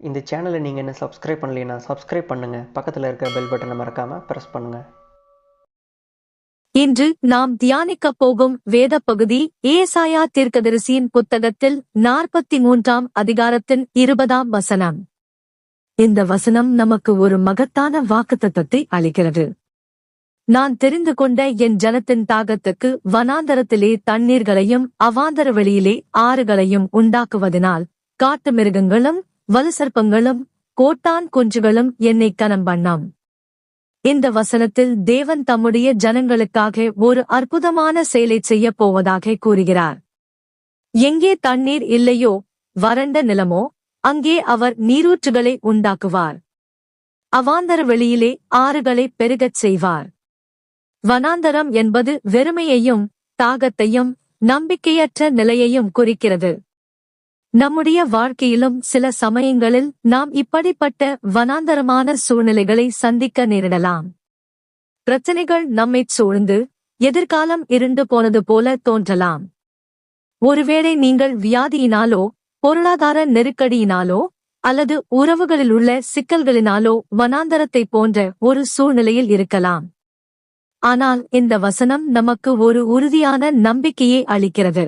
இந்த சேனலை நீங்கள் என்ன சப்ஸ்கிரைப் பண்ணலைன்னா சப்ஸ்கிரைப் பண்ணுங்கள் பக்கத்தில் இருக்கிற பெல் பட்டனை மறக்காமல் ப்ரெஸ் பண்ணுங்கள் இன்று நாம் தியானிக்கப் போகும் வேத பகுதி ஏசாயா தீர்க்கதரிசியின் புத்தகத்தில் நாற்பத்தி மூன்றாம் அதிகாரத்தின் இருபதாம் வசனம். இந்த வசனம் நமக்கு ஒரு மகத்தான வாக்குத்தத்தத்தை அளிக்கிறது. நான் தெரிந்து கொண்ட என் ஜனத்தின் தாகத்துக்கு வனாந்தரத்திலே தண்ணீர்களையும் அவாந்தர வெளியிலே ஆறுகளையும் உண்டாக்குவதனால் காட்டு மிருகங்களும் வலுசர்ப்பங்களும் கோட்டான் குஞ்சுகளும் என்னை கனம் பண்ணாம். இந்த வசனத்தில் தேவன் தம்முடைய ஜனங்களுக்காக ஒரு அற்புதமான செயலை செய்யப் போவதாக கூறுகிறார். எங்கே தண்ணீர் இல்லையோ வறண்ட நிலமோ அங்கே அவர் நீரூற்றுகளை உண்டாக்குவார். அவாந்தர வெளியிலே ஆறுகளை பெருகச் செய்வார். வனாந்தரம் என்பது வெறுமையையும் தாகத்தையும் நம்பிக்கையற்ற நிலையையும் குறிக்கிறது. நம்முடைய வாழ்க்கையிலும் சில சமயங்களில் நாம் இப்படிப்பட்ட வனாந்தரமான சூழ்நிலைகளை சந்திக்க நேரிடலாம். பிரச்சனைகள் நம்மைச் சூழ்ந்து எதிர்காலம் இருண்டு போனது போல தோன்றலாம். ஒருவேளை நீங்கள் வியாதியினாலோ பொருளாதார நெருக்கடியினாலோ அல்லது உறவுகளில் உள்ள சிக்கல்களினாலோ வனாந்தரத்தை போன்ற ஒரு சூழ்நிலையில் இருக்கலாம். ஆனால் இந்த வசனம் நமக்கு ஒரு உறுதியான நம்பிக்கையை அளிக்கிறது.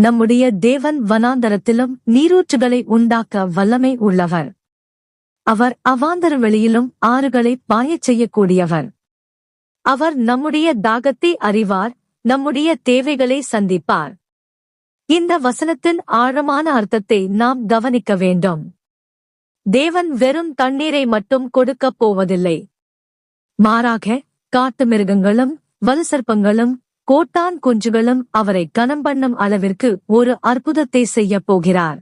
நம்முடைய தேவன் வனாந்தரத்திலும் நீரூற்றுகளை உண்டாக்க வல்லமை உள்ளவர். அவர் அவாந்தர வெளியிலும் ஆறுகளை பாயச் செய்யக்கூடியவர். அவர் நம்முடைய தாகத்தை அறிவார் நம்முடைய தேவைகளை சந்திப்பார். இந்த வசனத்தின் ஆழமான அர்த்தத்தை நாம் கவனிக்க வேண்டும். தேவன் வெறும் தண்ணீரை மட்டும் கொடுக்கப் போவதில்லை. மாறாக காட்டு மிருகங்களும் வலுசற்பங்களும் கோட்டான் குஞ்சுகளும் அவரை கனம் பண்ணும் அளவிற்கு ஒரு அற்புதத்தை செய்யப் போகிறார்.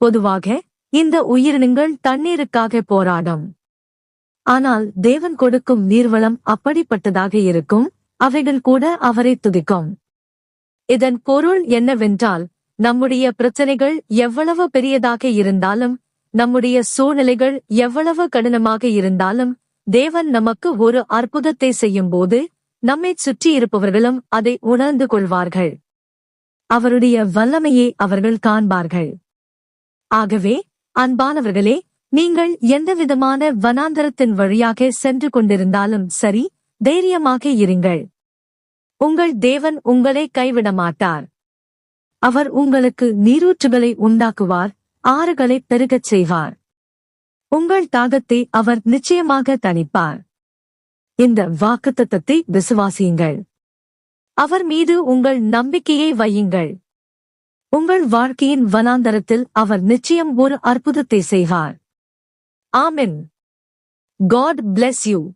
பொதுவாக இந்த உயிரினங்கள் தண்ணீருக்காக போராடும். ஆனால் தேவன் கொடுக்கும் நீர்வளம் அப்படிப்பட்டதாக இருக்கும் அவைகள் கூட அவரை துதிக்கும். இதன் பொருள் என்னவென்றால் நம்முடைய பிரச்சனைகள் எவ்வளவு பெரியதாக இருந்தாலும் நம்முடைய சூழ்நிலைகள் எவ்வளவு கடினமாக இருந்தாலும் தேவன் நமக்கு ஒரு அற்புதத்தை செய்யும்போது நம்மைச் சுற்றி இருப்பவர்களும் அதை உணர்ந்து கொள்வார்கள். அவருடைய வல்லமையை அவர்கள் காண்பார்கள். ஆகவே அன்பானவர்களே நீங்கள் எந்தவிதமான வனாந்தரத்தின் வழியாக சென்று கொண்டிருந்தாலும் சரி தைரியமாக இருங்கள். உங்கள் தேவன் உங்களை கைவிட மாட்டார் அவர் உங்களுக்கு நீரூற்றுகளை உண்டாக்குவார் ஆறுகளை பெருகச் செய்வார். உங்கள் தாகத்தை அவர் நிச்சயமாக தணிப்பார். இந்த வாக்குத்தத்தத்தை விசுவாசியுங்கள். அவர் மீது உங்கள் நம்பிக்கையை வையுங்கள். உங்கள் வாழ்க்கையின் வனாந்தரத்தில் அவர் நிச்சயம் ஒரு அற்புதத்தை செய்வார். ஆமின். God bless you